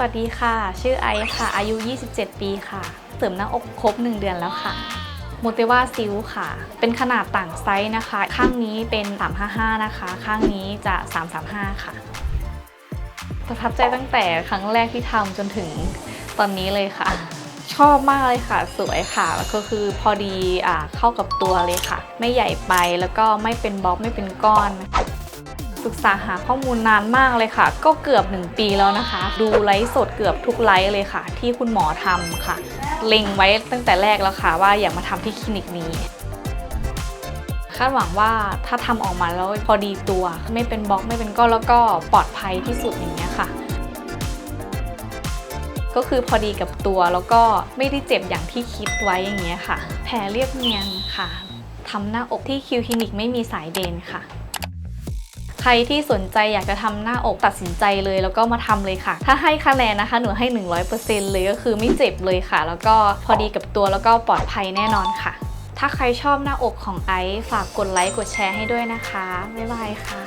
สวัสดีค่ะ ชื่อไอซ์ค่ะ อายุ 27 ปีค่ะ เสริมหน้าอกครบ 1 เดือนแล้วค่ะโมเตว่าซิลค่ะ เป็นขนาดต่างไซส์นะคะ ข้างนี้เป็น 355 นะคะ ข้างนี้จะ 335 ค่ะ ประทับใจตั้งแต่ครั้งแรกที่ทำจนถึงตอนนี้เลยค่ะ ชอบมากเลยค่ะ สวยค่ะแล้วก็คือพอดีอเข้ากับตัวเลยค่ะ ไม่ใหญ่ไปแล้วก็ไม่เป็นบล็อกไม่เป็นก้อน ศึกษาหาข้อมูลนานมากเลยค่ะ ก็เกือบ 1 ปีแล้วนะคะ ดูไลฟ์สดเกือบทุกไลฟ์เลยค่ะ ที่คุณหมอทำค่ะ เล็งไว้ตั้งแต่แรกแล้วค่ะ ว่าอยากมาทำที่คลินิกนี้คาดหวังว่าถ้าทำออกมาแล้วพอดีตัว ไม่เป็นบล็อกไม่เป็นก้อนแล้วก็ปลอดภัยที่สุดอย่างเงี้ยค่ะ ก็คือพอดีกับตัวแล้วก็ไม่ได้เจ็บอย่างที่คิดไว้อย่างเงี้ยค่ะ แผลเรียบเนียนค่ะทำหน้าอกที่คิวคลินิกไม่มีสายเดนค่ะ ใครที่สนใจอยากจะทำหน้าอกตัดสินใจเลยแล้วก็มาทำเลยค่ะ ถ้าให้คะแนนนะคะหนูให้ 100%เลยก็คือไม่เจ็บเลยค่ะ แล้วก็พอดีกับตัวแล้วก็ปลอดภัยแน่นอนค่ะ ถ้าใครชอบหน้าอกของไอซ์ฝากกดไลค์กดแชร์ให้ด้วยนะคะ บ๊ายบายค่ะ